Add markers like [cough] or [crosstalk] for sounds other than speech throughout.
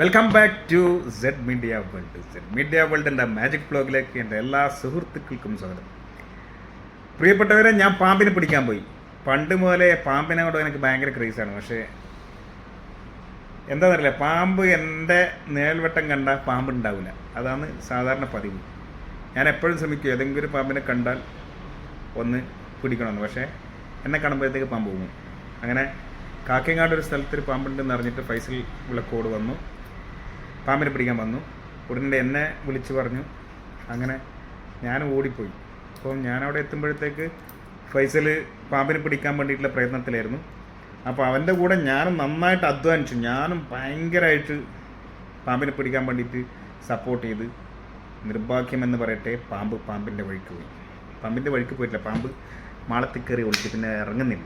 Welcome back to Z media world Z media വേൾഡിന്റെ magic ബ്ലോഗിലേക്ക് എന്റെ എല്ലാ സുഹൃത്തുക്കൾക്കും സ്വാഗതം. പ്രിയപ്പെട്ടവരെ ഞാൻ പാമ്പിനെ പിടിക്കാൻ പോയി. പണ്ട് മുതലേ പാമ്പിനോട് എനിക്ക് ഭയങ്കര ക്രേസാണ് പക്ഷേ എന്താണെന്നറിയില്ല പാമ്പ് എന്റെ നേൽവട്ടം കണ്ട പാമ്പ് ഉണ്ടാവില്ല അതാണ് സാധാരണ പതിവ്. ഞാൻ എപ്പോഴും ശ്രമിക്കും ഏതെങ്കിലും ഒരു പാമ്പിനെ കണ്ടാൽ ഒന്ന് പിടിക്കണമെന്ന്. പക്ഷേ എന്നെ കാണുമ്പോഴത്തേക്ക് പാമ്പ് പോകും അങ്ങനെ കാക്കിങ്ങാട് ഒരു സ്ഥലത്തൊരു പാമ്പുണ്ടെന്ന് അറിഞ്ഞിട്ട് ഫൈസൽ വിളക്കോട് വന്നു. പാമ്പിനെ പിടിക്കാൻ വന്നു. ഉടനെ എന്നെ വിളിച്ചു പറഞ്ഞു. അങ്ങനെ ഞാൻ ഓടിപ്പോയി. അപ്പം ഞാനവിടെ എത്തുമ്പോഴത്തേക്ക് ഫൈസൽ പാമ്പിനെ പിടിക്കാൻ വേണ്ടിയിട്ടുള്ള പ്രയത്നത്തിലായിരുന്നു. അപ്പോൾ അവന്റെ കൂടെ ഞാനും നന്നായിട്ട് അധ്വാനിച്ചു. ഞാനും ഭയങ്കരമായിട്ട് പാമ്പിനെ പിടിക്കാൻ വേണ്ടിയിട്ട് സപ്പോർട്ട് ചെയ്ത് നിർഭാഗ്യം എന്ന് പറയട്ടെ പാമ്പ് പാമ്പിന്റെ വഴിക്ക് പോയി. പാമ്പിന്റെ വഴിക്ക് പോയിട്ടില്ല. പാമ്പ് മാളത്തിൽ കയറി ഒളിച്ച് പിന്നെ ഇറങ്ങുന്നില്ല.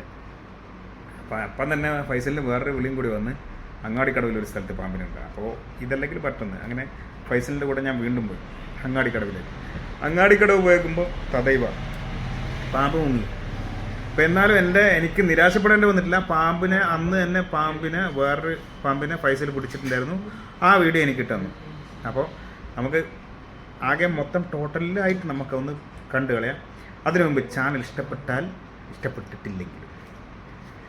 അപ്പം അപ്പം തന്നെ ഫൈസലിന് വേറൊരു വിളിയും കൂടി വന്ന് അങ്ങാടിക്കടവിൽ ഒരു സ്ഥലത്ത് പാമ്പിനുണ്ട് അപ്പോൾ ഇതല്ലെങ്കിൽ പറ്റുന്നത് അങ്ങനെ ഫൈസലിന്റെ കൂടെ ഞാൻ വീണ്ടും പോയി. അങ്ങാടി അങ്ങാടിക്കടവ് പോയേക്കുമ്പോൾ തദൈവ പാമ്പ് മുങ്ങി. അപ്പം എന്നാലും എന്റെ എനിക്ക് നിരാശപ്പെടേണ്ടി വന്നിട്ടില്ല. പാമ്പിനെ അന്ന് തന്നെ പാമ്പിനെ വേറൊരു പാമ്പിനെ ഫൈസൽ പിടിച്ചിട്ടുണ്ടായിരുന്നു. ആ വീഡിയോ എനിക്ക് തന്നു. അപ്പോൾ നമുക്ക് ആകെ മൊത്തം ടോട്ടലായിട്ട് നമുക്കൊന്ന് കണ്ടു കളയാം. അതിനു മുമ്പ് ചാനൽ ഇഷ്ടപ്പെട്ടാൽ ഇഷ്ടപ്പെട്ടിട്ടില്ലെങ്കിൽ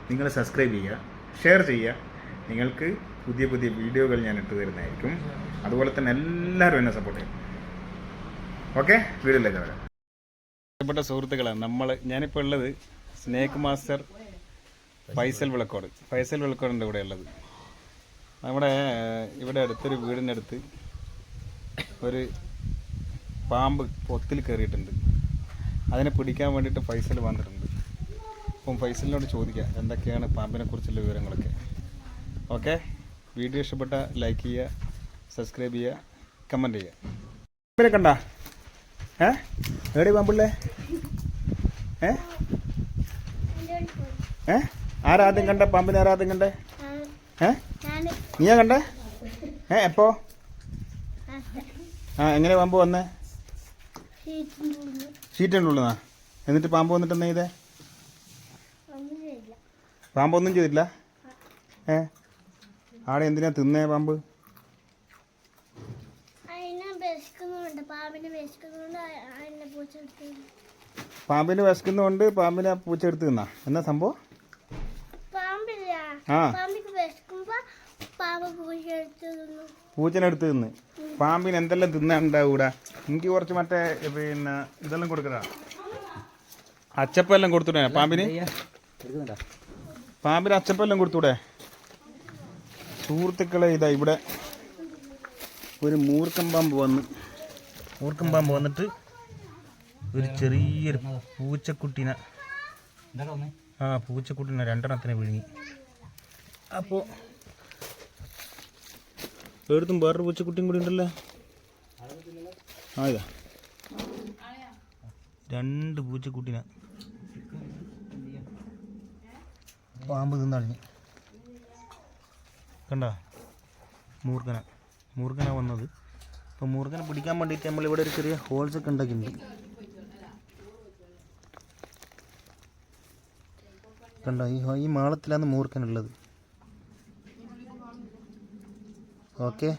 നിങ്ങൾ സബ്സ്ക്രൈബ് ചെയ്യുക ഷെയർ ചെയ്യുക നിങ്ങൾക്ക് പുതിയ പുതിയ വീഡിയോകൾ ഞാൻ ഇട്ട് തരുന്നതായിരിക്കും. അതുപോലെ തന്നെ എല്ലാവരും എന്നെ സപ്പോർട്ട് ചെയ്യും. ഓക്കെ വീഡിയോയിലേക്ക് വരാം. സുഹൃത്തുക്കളാണ് നമ്മൾ ഞാനിപ്പോൾ ഉള്ളത് സ്നേക്ക് മാസ്റ്റർ ഫൈസൽ വിളക്കോട്. ഫൈസൽ വിളക്കോടിന്റെ കൂടെ ഉള്ളത്. നമ്മുടെ ഇവിടെ അടുത്തൊരു വീടിന്റെ അടുത്ത് ഒരു പാമ്പ് പൊത്തിൽ കയറിയിട്ടുണ്ട്. അതിനെ പിടിക്കാൻ വേണ്ടിയിട്ട് ഫൈസൽ വന്നിട്ടുണ്ട്. അപ്പം ഫൈസലിനോട് ചോദിക്കാം എന്തൊക്കെയാണ് പാമ്പിനെ കുറിച്ചുള്ള വിവരങ്ങളൊക്കെ? ഓക്കെ? വീഡിയോ ഇഷ്ടപ്പെട്ട ലൈക്ക് ചെയ്യുക സബ്സ്ക്രൈബ് ചെയ്യുക കമന്റ് ചെയ്യുക. പിന്നെ കണ്ട? ഏ? എവിടെ പാമ്പിള്ളേ? ഏ? ഏ? ആരാദ്യം കണ്ട? പാമ്പിനെ ആരാദ്യം കണ്ടേ? ഏ? നീയാ കണ്ടേ? ഏ എപ്പോ? ആ എങ്ങനെ പാമ്പ് വന്നേ? ഷീറ്റിന്റെ ഉള്ളതാ എന്നിട്ട് പാമ്പ് വന്നിട്ട് എന്നാ ചെയ്തേ? പാമ്പൊന്നും ചെയ്തില്ല? ഏ? ആടെ എന്തിനാ തിന്നേ പാമ്പ്? പാമ്പിന് വിശക്കുന്നുണ്ട്. പാമ്പിനെ പൂച്ച എടുത്തു പാമ്പിന് വിശക്കുന്നതുകൊണ്ട് പാമ്പിനെ പൂച്ച എടുത്ത് തിന്നാ. എന്നാ സംഭവം? ആ. പൂച്ചനെ എടുത്ത് തിന്ന്. പാമ്പിന് എന്തെല്ലാം തിന്നാണ്ടാവൂടാ എനിക്ക് കുറച്ച് മറ്റേ പിന്നെ ഇതെല്ലാം കൊടുക്കടാ. അച്ചപ്പെല്ലാം കൊടുത്തൂടെ പാമ്പിന്? പാമ്പിന് അച്ചപ്പെല്ലാം കൊടുത്തൂടെ? സുഹൃത്തുക്കളെ ഇതാ ഇവിടെ ഒരു മൂർക്കം പാമ്പ് വന്ന്. മൂർക്കം പാമ്പ് വന്നിട്ട് ഒരു ചെറിയൊരു പൂച്ചക്കുട്ടിനെ ആ പൂച്ചക്കുട്ടിനെ രണ്ടെണ്ണത്തിനെ വിഴുങ്ങി. അപ്പോൾ എടുത്തും വേറൊരു പൂച്ചക്കുട്ടിയും കൂടി ഉണ്ടല്ലോ? ആ ഇതാ. രണ്ട് പൂച്ചക്കുട്ടിനെ പാമ്പ് തിന്നളിഞ്ഞ് കണ്ട? മൂർഖന. മൂർഖന വന്നത്. അപ്പോൾ മൂർഖനെ പിടിക്കാൻ വേണ്ടിയിട്ട് നമ്മളിവിടെ ഒരു ചെറിയ ഹോൾസ് ഒക്കെ ഉണ്ടാക്കിയിട്ടുണ്ട്. കണ്ടോ? ഈ ഈ മാളത്തിലാണ് മൂർഖനുള്ളത്. ഓക്കെ.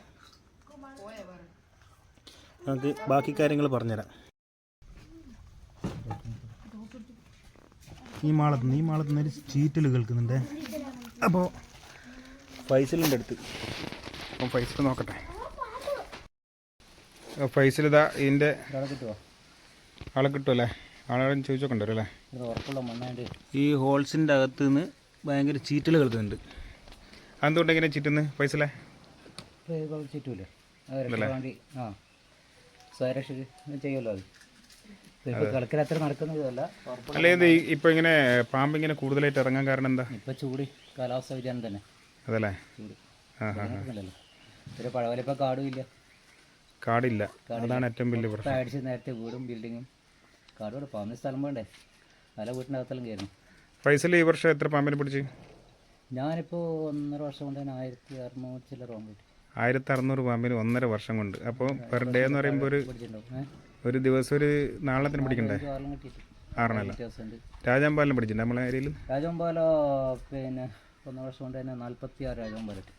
നമുക്ക് ബാക്കി കാര്യങ്ങൾ പറഞ്ഞുതരാം. ഈ മാളത്ത് നിന്ന് ഈ മാളത്ത് നിന്ന് ഒരു ചീറ്റൽ കേൾക്കുന്നുണ്ട്. അപ്പോൾ ഫൈസലിന്റെ അടുത്ത്. അപ്പം ഫൈസൽ നോക്കട്ടെ. ഫൈസൽ ഇതാ ഇതിന്റെ ആളെ കിട്ടുമല്ലേ ആളെ ചോദിച്ചോക്കണ്ടോ അല്ലേ? ഈ ഹോൾസിന്റെ അകത്ത് നിന്ന് ഭയങ്കര ചീറ്റൽ കളിക്കുന്നുണ്ട് അതെന്തുകൊണ്ട് എങ്ങനെ ചീറ്റുന്നത് ഫൈസലേ? ചുറ്റൂലേ ഉണ്ടല്ലേ? ചെയ്യുമല്ലോ അത്. നടക്കുന്നതല്ല അല്ലേ ഇപ്പൊ ഇങ്ങനെ പാമ്പ് ഇങ്ങനെ കൂടുതലായിട്ട് ഇറങ്ങാൻ കാരണം എന്താ? ഇപ്പൊ ചൂടി കാലാവസ്ഥ വ്യതിയാനം തന്നെ. അതല്ലേ? ചൂട് ആ ആ നടക്കുന്നില്ലല്ലോ ഒരു പഴവല കാടും ഇല്ല. കാടില്ല. അതാണ് ഏറ്റവും വലിയ പ്രശ്നം. അടിച്ച് നേരത്തെ വീടും ബിൽഡിങ്ങും കാടോട് പാമ്പിന് സ്ഥലം വേണ്ടേ? പല വീട്ടിനകത്തെല്ലാം കയറുന്നു ഫൈസൽ ഈ വർഷം എത്ര പാമ്പിനെ പിടിച്ച്? ഞാനിപ്പോൾ ഒന്നര വർഷം കൊണ്ട് തന്നെ ആയിരത്തി അറുന്നൂറ് ചില്ലറ റോം കിട്ടി. ആയിരത്തി അറുന്നൂറ് പാമ്പിന് ഒന്നര വർഷം കൊണ്ട്. അപ്പോൾ പെർ ഡേ എന്ന് പറയുമ്പോൾ ഒരു ഒരു ദിവസം ഒരു നാളത്തിന് പിടിക്കണ്ടേ? ആറെണ്ണല്ല രാജാമ്പാലിനെ പിടിച്ചിട്ടുണ്ട് നമ്മളെ ഏരിയയിൽ രാജാമ്പാലോ പിന്നെ ഒന്നര വർഷം കൊണ്ട് തന്നെ നാൽപ്പത്തി ആറ് രാജോമ്പാലിട്ട്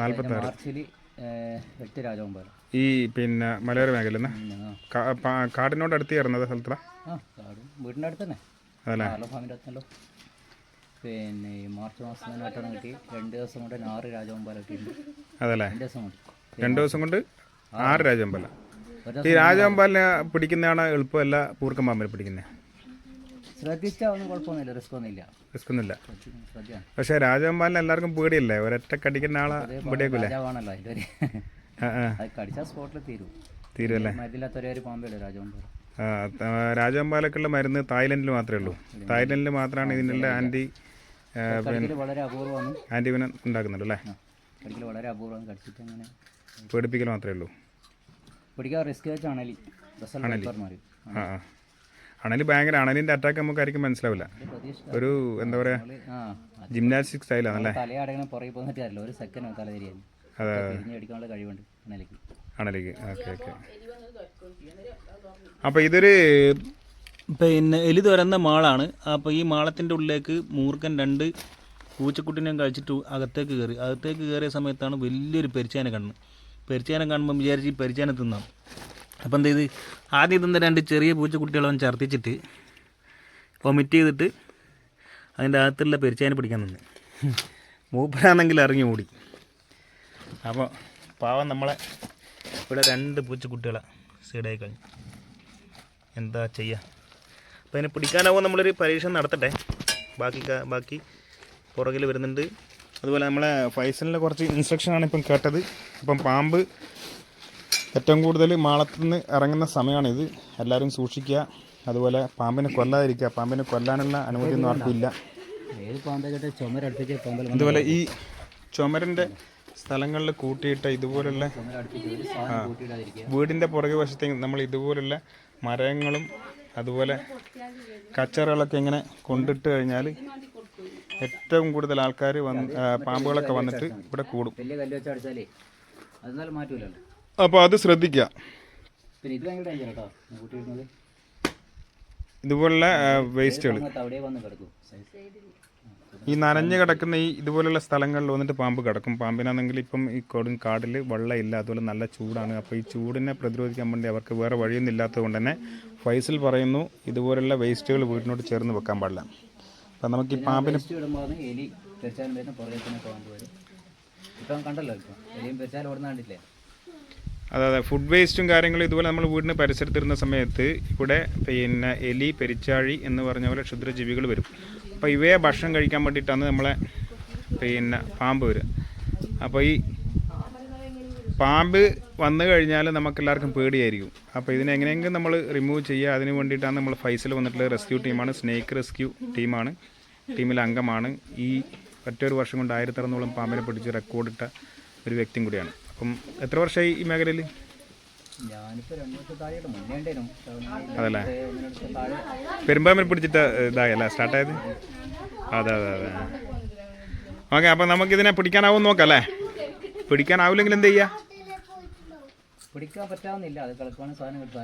നാൽപ്പത്തി ആറ് മാർച്ചിൽ എട്ട് രാജകുമാരൻ ഈ പിന്നെ മലയോര മേഖല കാടിനോട് അടുത്ത് ചേർന്നത് സ്ഥലത്തിലാ? ആ കാടും വീടിന്റെ അടുത്ത് തന്നെ. ആലോ ഫാമിന്റെ അടുത്തല്ലോ പിന്നെ ഈ മാർച്ച് മാസം തന്നെ അട്ടണം കിട്ടി. രണ്ട് ദിവസം കൊണ്ട് ആറ് രാജവമ്പാല കിട്ടിയിട്ടുണ്ട് അതല്ലേ? രണ്ട് ദിവസം കൊണ്ട്. രണ്ട് ദിവസം കൊണ്ട് ആറ് രാജവമ്പല ഈ രാജവമ്പാലിനെ പിടിക്കുന്നതാണ് എളുപ്പമല്ല പൂർക്കം പാമ്പിനെ പിടിക്കുന്നത് ശ്രദ്ധിച്ചാൽ ഒന്നും കുഴപ്പമൊന്നുമില്ല റിസ്ക് ഒന്നുമില്ല റിസ്ക് ഒന്നുമില്ല പക്ഷേ രാജവമ്പാലിന് എല്ലാവർക്കും പേടിയല്ലേ? ഒരൊറ്റ കടിക്കുന്ന ആളെ പിടിയേക്കൂലേ? രാജാവാണല്ലോ അതിന്റെ ഒരു ആ ആ. അത് കടിച്ചാൽ സ്പോട്ടിൽ തീരും. തീരുമല്ലേ? മരുന്നില്ലാത്ത ഒരു പാമ്പേ രാജകുമാരൻ. ആ ത- രാജവമ്പാലൊക്കെയുള്ള മരുന്ന് തായ്ലൻഡിൽ മാത്രമേ ഉള്ളൂ. തായ്ലൻഡിൽ മാത്രമാണ് ഇതിനുള്ള ആന്റി ആന്റി വളരെ അപൂർവമാണ്. ആന്റിവിനം ഉണ്ടാക്കുന്നുള്ളൂ അല്ലേ? വളരെ കടിച്ചിട്ട് അങ്ങനെ പേടിപ്പിക്കൽ മാത്രമേ ഉള്ളൂ. പിടിക്കാൻ റിസ്ക് ആ ആ. അണലി ഭയങ്കര അണലിന്റെ അറ്റാക്ക് നമുക്കായിരിക്കും മനസ്സിലാവില്ല. ഒരു എന്താ പറയുക ആ ജിംനാസ്റ്റിക് അടിക്കാനുള്ള കഴിവുണ്ട് അണലിക്ക്. Okay okay. അപ്പോൾ ഇതൊരു പിന്നെ എലി തുരന്ന മാളാണ്. അപ്പോൾ ഈ മാളത്തിന്റെ ഉള്ളിലേക്ക് മൂർഖൻ രണ്ട് പൂച്ചക്കുട്ടിനെയും കഴിച്ചിട്ട് അകത്തേക്ക് കയറി അകത്തേക്ക് കയറിയ സമയത്താണ് വലിയൊരു പെരിച്ചാനെ കണ്ണ്. പെരിച്ചാനെ കാണുമ്പോൾ വിചാരിച്ച് ഈ പെരിച്ചാനെ തിന്നാം. അപ്പോൾ എന്ത് ചെയ്ത്? ആദ്യം ഇതിന്റെ രണ്ട് ചെറിയ പൂച്ചക്കുട്ടികളവൻ ഛർദ്ദിച്ചിട്ട് വൊമിറ്റ് ചെയ്തിട്ട് അതിന്റെ അകത്തുള്ള പെരിച്ചാനെ പിടിക്കാൻ നിന്ന്. മൂപ്പനാണെങ്കിൽ ഇറങ്ങി ഓടി. അപ്പോൾ പാവം നമ്മളെ ഇവിടെ രണ്ട് പൂച്ചക്കുട്ടികളെ സൈഡായി കഴിഞ്ഞു. എന്താ ചെയ്യുക അപ്പോൾ അതിനെ പിടിക്കാനാവുമ്പോൾ നമ്മളൊരു പരീക്ഷണം നടത്തട്ടെ. ബാക്കി ബാക്കി പുറകിൽ വരുന്നുണ്ട്. അതുപോലെ നമ്മളെ ഫൈസലിന്റെ കുറച്ച് ഇൻസ്ട്രക്ഷനാണ് ഇപ്പം കേട്ടത്. ഇപ്പം പാമ്പ് ഏറ്റവും കൂടുതൽ മാളത്തിൽ നിന്ന് ഇറങ്ങുന്ന സമയമാണിത്. എല്ലാവരും സൂക്ഷിക്കുക. അതുപോലെ പാമ്പിനെ കൊല്ലാതിരിക്കുക. പാമ്പിനെ കൊല്ലാനുള്ള ആർക്കും ഇല്ല. കേട്ട്? ചുമരടുപ്പിച്ച് പാമ്പൽ അതുപോലെ ഈ ചുമരന്റെ സ്ഥലങ്ങളിൽ കൂട്ടിയിട്ട് ഇതുപോലുള്ള വീടിന്റെ പുറകെ വശത്തേക്ക് നമ്മൾ ഇതുപോലുള്ള മരങ്ങളും അതുപോലെ കച്ചറകളൊക്കെ ഇങ്ങനെ കൊണ്ടിട്ട് കഴിഞ്ഞാൽ ഏറ്റവും കൂടുതൽ ആൾക്കാർ വന്ന് പാമ്പുകളൊക്കെ വന്നിട്ട് ഇവിടെ കൂടും. വലിയ കല്ല് വെച്ച് അടിച്ചാലേ മാറ്റൂലല്ലോ. അപ്പോൾ അത് ശ്രദ്ധിക്കുക പിന്നെ ഇത് ഭയങ്കര ഡേഞ്ചർ കേട്ടോ കൂട്ടിയിടുന്നത് ഇതുപോലുള്ള വേസ്റ്റുകൾ അവിടെ വന്ന് കിടക്കും. ഈ നനഞ്ഞു കിടക്കുന്ന ഈ ഇതുപോലുള്ള സ്ഥലങ്ങളിൽ വന്നിട്ട് പാമ്പ് കിടക്കും. പാമ്പിനാണെങ്കിൽ ഇപ്പം ഈ കൊടും കാടിൽ വെള്ളമില്ല. അതുപോലെ നല്ല ചൂടാണ്. അപ്പോൾ ഈ ചൂടിനെ പ്രതിരോധിക്കാൻ വേണ്ടി അവർക്ക് വേറെ വഴിയൊന്നും ഇല്ലാത്തത് കൊണ്ട് തന്നെ ഫൈസിൽ പറയുന്നു ഇതുപോലുള്ള വേസ്റ്റുകൾ വീടിനോട് ചേർന്ന് വെക്കാൻ പാടില്ല. അപ്പം നമുക്ക് ഈ പാമ്പിന് ഇപ്പം കണ്ടല്ലോ ഇപ്പം. എലിയും പെരിച്ചാൽ ഓടുന്ന കണ്ടില്ലേ അതെ അതെ ഫുഡ് വേസ്റ്റും കാര്യങ്ങളും ഇതുപോലെ നമ്മൾ വീടിന് പരിസരത്തിരുന്ന സമയത്ത് ഇവിടെ പിന്നെ എലി പെരിച്ചാഴി എന്ന് പറഞ്ഞ പോലെ ക്ഷുദ്രജീവികൾ വരും. അപ്പോൾ ഇവയെ ഭക്ഷണം കഴിക്കാൻ വേണ്ടിയിട്ടാണ് നമ്മളെ പിന്നെ പാമ്പ് വരിക. അപ്പോൾ ഈ പാമ്പ് വന്നു കഴിഞ്ഞാൽ നമുക്കെല്ലാവർക്കും പേടിയായിരിക്കും. അപ്പോൾ ഇതിനെങ്ങനെയെങ്കിലും നമ്മൾ റിമൂവ് ചെയ്യുക. അതിന് വേണ്ടിയിട്ടാണ് നമ്മൾ ഫൈസൽ വന്നിട്ടുള്ള റെസ്ക്യൂ ടീമാണ് സ്നേക്ക് റെസ്ക്യൂ ടീമാണ് ടീമിലെ അംഗമാണ്. ഈ ഒറ്റൊരു വർഷം കൊണ്ട് ആയിരത്തറുന്നോളം പാമ്പിനെ പിടിച്ച് റെക്കോർഡിട്ട ഒരു വ്യക്തിയും കൂടിയാണ്. അപ്പം എത്ര വർഷമായി ഈ മേഖലയിൽ? അതല്ലേ? പെരുമ്പാമ്പിൽ പിടിച്ചിട്ട് ഇതായല്ലേ സ്റ്റാർട്ടായത് അതെ അതെ അതെ. ഓക്കെ അപ്പം നമുക്കിതിനെ പിടിക്കാനാവും നോക്കാം അല്ലേ? പിടിക്കാനാവില്ലെങ്കിൽ എന്ത് ചെയ്യുക പിടിക്കാൻ പറ്റാവുന്നില്ല. അത് സാധനം കിട്ടും.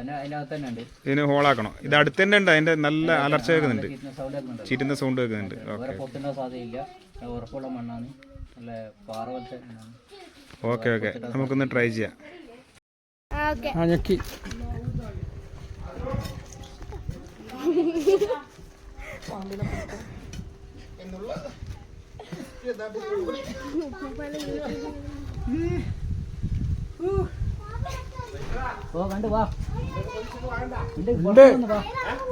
തന്നെ ഉണ്ട്. ഇതിന് ഹോളാക്കണം? ഇത് അടുത്ത് തന്നെ ഉണ്ട്. അതിന്റെ നല്ല അലർച്ച കേൾക്കുന്നുണ്ട്. കിട്ടുന്ന സൗണ്ട് കേൾക്കുന്നുണ്ട്. ചീറ്റുന്ന സൗണ്ട് കേൾക്കുന്നുണ്ട്. വേറെ പൊട്ടുന്ന സാധ്യതയില്ല. ഉറപ്പുള്ള മണ്ണാണ്. നല്ല പാറ പോലത്തെ ഓക്കെ ഓക്കെ. നമുക്കൊന്ന് ട്രൈ ചെയ്യാം. ആ ഞെക്കി.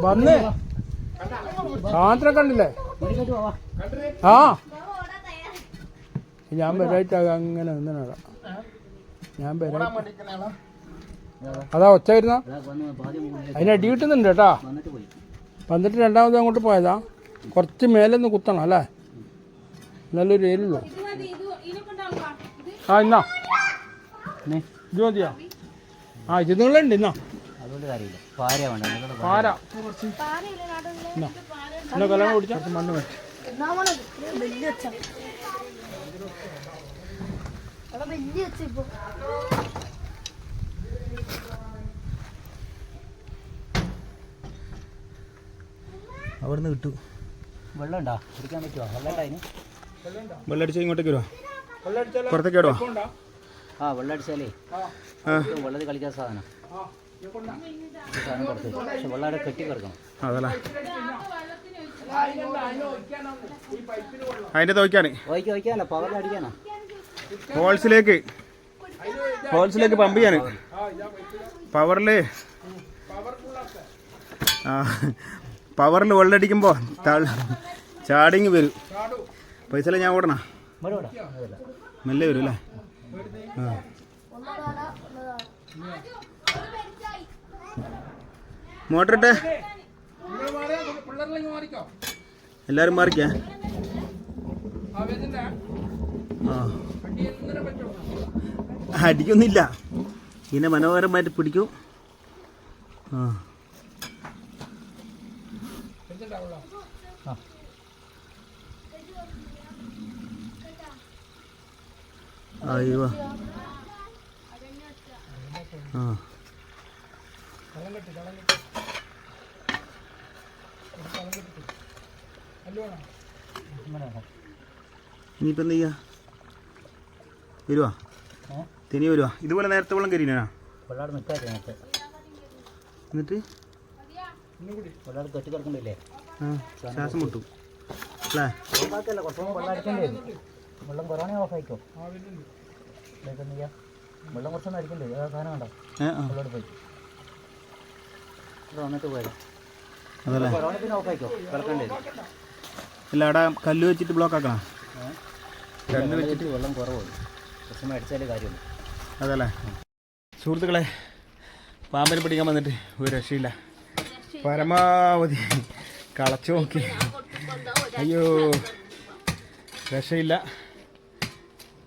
വന്ന് സാധനം കണ്ടില്ലേ? ആ. ഞാൻ വരായിട്ട് അങ്ങനെ നിന്നടാ ഞാൻ അതാ ഒച്ച വരുന്ന. അതിന് അടി കിട്ടുന്നുണ്ട് കേട്ടാ. വന്നിട്ട് രണ്ടാമത് അങ്ങോട്ട് പോയതാ. കുറച്ച് മേലെ ഒന്ന് കുത്തണം അല്ലേ? നല്ലൊരു ഏലുള്ളൂ ആ ഇന്നാ. നെ, ഇത് മതിയാ? ആ ഇത് നിങ്ങളുണ്ട് ഇന്നാ. പാര. എന്നാ കല്യാണം കുടിച്ചാൽ മണ്ണ് വെച്ച് അവിടുന്ന് കിട്ടു. വെള്ളം ഉണ്ടോ കുടിക്കാൻ പറ്റുമോ വെള്ളം വെള്ളടിച്ച് ഇങ്ങോട്ടേക്ക് വരുമോ പുറത്തേക്ക് ആ വെള്ളം അടിച്ചാലേ ആ വെള്ളത്തിൽ കളിക്കാൻ സാധനം. പക്ഷെ വെള്ളം അവിടെ കെട്ടി കിടക്കണം അതല്ല അതിനെന്താ തോക്കാണ് അതിന്റെ ഹോൾസിലേക്ക്. ഹോൾസിലേക്ക് പമ്പ് ചെയ്യാണ് പവറിൽ വെള്ളം ആ പവറിൽ വെള്ളമടിക്കുമ്പോൾ ചാടിങ് വരും. പൈസ ഞാൻ ഓടണ? മെല്ലെ വരും അല്ലേ? ആ. ഒന്നതാണ് ഒന്നതാണ് മോട്ടർ ഇട്ടേ നിങ്ങൾ മാറിയാ പിള്ളേരിലേക്ക് മാറിക്കോ എല്ലാവരും മാറിക്കാ. ആ വരുന്നില്ല ആ. അടി എന്തിനെ പറ്റും? അടിക്കൊന്നുമില്ല ഇങ്ങനെ മനോഹരമായിട്ട് പിടിക്കും. ആ. അയ്യോ. ആ. കളം കെട്ടി കളം കെട്ടി. കളം കെട്ടി. ഇനിയിപ്പോൾ എന്ത് ചെയ്യാ വരുവാ തിനി വരുവാ? ഇതുപോലെ നേരത്തെ വെള്ളം കരിനാ എന്നിട്ട്? ശ്വാസം മുട്ടും. അല്ലേ? വെള്ളം അടിക്കേണ്ടി വരും വെള്ളം കുറവാണെങ്കിൽ ഓഫായിക്കോ? ആ വരുന്നുണ്ട് ഇതൊക്കെ എന്ത് ചെയ്യാം? വെള്ളം കുറച്ചൊന്നും അടിക്കണ്ടേ? സാധനം കണ്ടോ? വെള്ളം പോയി. വന്നിട്ട് പോയാലോ അതല്ലേ? കുറവാണെങ്കിൽ പിന്നെ ഓഫ് ആയിക്കോ വരും അല്ല അവിടെ കല്ല് വെച്ചിട്ട് ബ്ലോക്ക് ആക്കണം. കല്ല് വെച്ചിട്ട് വെള്ളം കുറവുള്ളൂ അടിച്ചാലേ കാര്യമുള്ളൂ അതല്ലേ? സുഹൃത്തുക്കളെ പാമ്പിനെ പിടിക്കാൻ വന്നിട്ട് ഒരു രക്ഷയില്ല. പരമാവധി കളച്ചു നോക്കി. അയ്യോ രക്ഷയില്ല.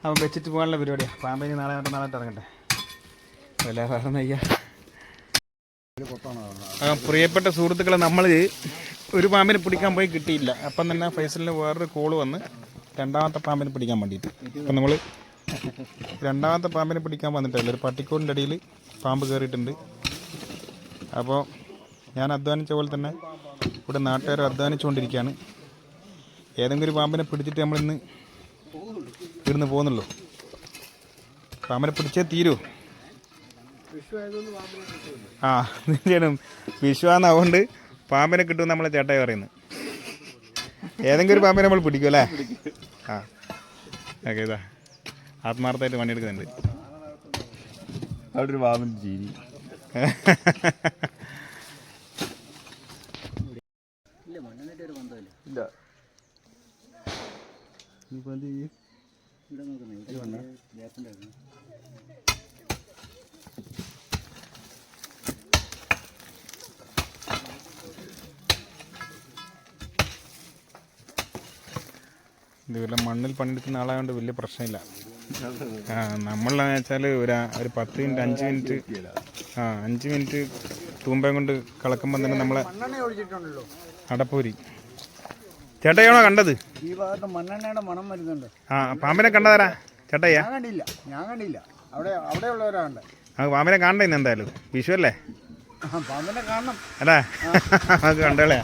അവൻ വെച്ചിട്ട് പോകാനുള്ള പരിപാടിയാണ് പാമ്പിന് നാളെ മറ്റേ നാളെ ഇറങ്ങട്ടെ. വല്ല പറഞ്ഞയ്യ പ്രിയപ്പെട്ട സുഹൃത്തുക്കളെ നമ്മൾ ഒരു പാമ്പിനെ പിടിക്കാൻ പോയി കിട്ടിയില്ല. അപ്പം തന്നെ ഫൈസലിന് വേറൊരു കോൾ വന്ന് രണ്ടാമത്തെ പാമ്പിനെ പിടിക്കാൻ വേണ്ടിയിട്ട്. അപ്പം നമ്മൾ രണ്ടാമത്തെ പാമ്പിനെ പിടിക്കാൻ വന്നിട്ടില്ല ഒരു പട്ടിക്കൂടിന്റെ ഇടയിൽ പാമ്പ് കയറിയിട്ടുണ്ട് അപ്പോൾ ഞാൻ അധ്വാനിച്ച പോലെ തന്നെ ഇവിടെ നാട്ടുകാർ അധ്വാനിച്ചുകൊണ്ടിരിക്കുകയാണ്. ഏതെങ്കിലും ഒരു പാമ്പിനെ പിടിച്ചിട്ട് നമ്മളിന്ന് ഇവിടുന്ന് പോകുന്നുള്ളൂ. പാമ്പിനെ പിടിച്ചേ തീരൂ. ആ [laughs] തീർച്ചയായിട്ടും വിശ്വാസമാകൊണ്ട് പാമ്പിനെ കിട്ടും നമ്മളെ ചേട്ടായി പറയുന്നത് ഏതെങ്കിലും ഒരു പാമ്പിനെ നമ്മൾ പിടിക്കും അല്ലേ? ആ. ഓക്കെ ഇതാ. ആത്മാർത്ഥമായിട്ട് പണിയെടുക്കുന്നുണ്ട്. അവിടെ ഒരു പാമ്പിന്റെ ചീരി ഇല്ല. ഇനിയിപ്പോൾ എന്ത് ചെയ്യും? ഇവിടെ നോക്കുന്നത് ഇവിടെ ഗ്യാപ്പിന്റെ ഇത് വല്ല മണ്ണിൽ പണിയെടുക്കുന്ന ആളായതുകൊണ്ട് വലിയ പ്രശ്നമില്ല. ആ നമ്മളെന്ന് വെച്ചാൽ ഒരു ഒരു പത്ത് മിനിറ്റ് അഞ്ച് മിനിറ്റ് ആ അഞ്ച് മിനിറ്റ് തൂമ്പയും കൊണ്ട് കളക്കുമ്പോൾ തന്നെ നമ്മളെ അടപ്പൂരി. ചേട്ടയാണോ കണ്ടത്? ഈ ഭാഗത്ത് മണ്ണെണ്ണയുടെ മണം വരുന്നുണ്ട്. ആ പാമ്പിനെ കണ്ടതാരാ? ചേട്ടയ്യാ? കണ്ടില്ല ഞാൻ കണ്ടില്ല. അവിടെ അവിടെ കണ്ടത് ആ പാമ്പിനെ കാണണ്ട ഇന്ന് എന്തായാലും? വിഷു അല്ലേ? പാമ്പിനെ കാണണം. അല്ലേ? നമുക്ക് കണ്ടോളയാ